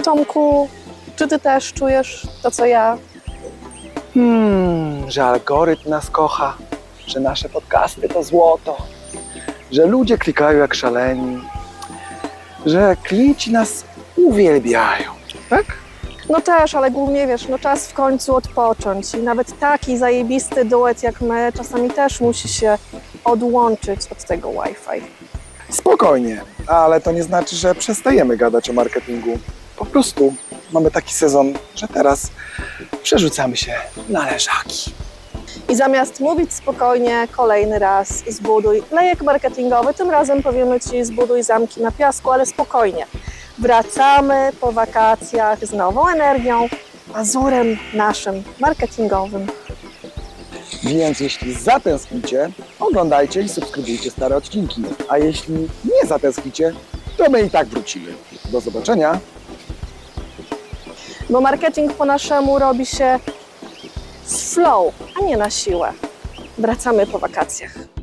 Tomku, czy ty też czujesz to, co ja? Hmm, że algorytm nas kocha, że nasze podcasty to złoto, że ludzie klikają jak szaleni, że klienci nas uwielbiają, tak? No też, ale głównie wiesz, no czas w końcu odpocząć. I nawet taki zajebisty duet jak my czasami też musi się odłączyć od tego Wi-Fi. Spokojnie, ale to nie znaczy, że przestajemy gadać o marketingu. Po prostu mamy taki sezon, że teraz przerzucamy się na leżaki. I zamiast mówić spokojnie kolejny raz zbuduj lejek marketingowy, tym razem powiemy Ci zbuduj zamki na piasku, ale spokojnie. Wracamy po wakacjach z nową energią, pazurem naszym marketingowym. Więc jeśli zatęsknicie, oglądajcie i subskrybujcie stare odcinki. A jeśli nie zatęsknicie, to my i tak wrócimy. Do zobaczenia. Bo marketing po naszemu robi się z flow, a nie na siłę. Wracamy po wakacjach.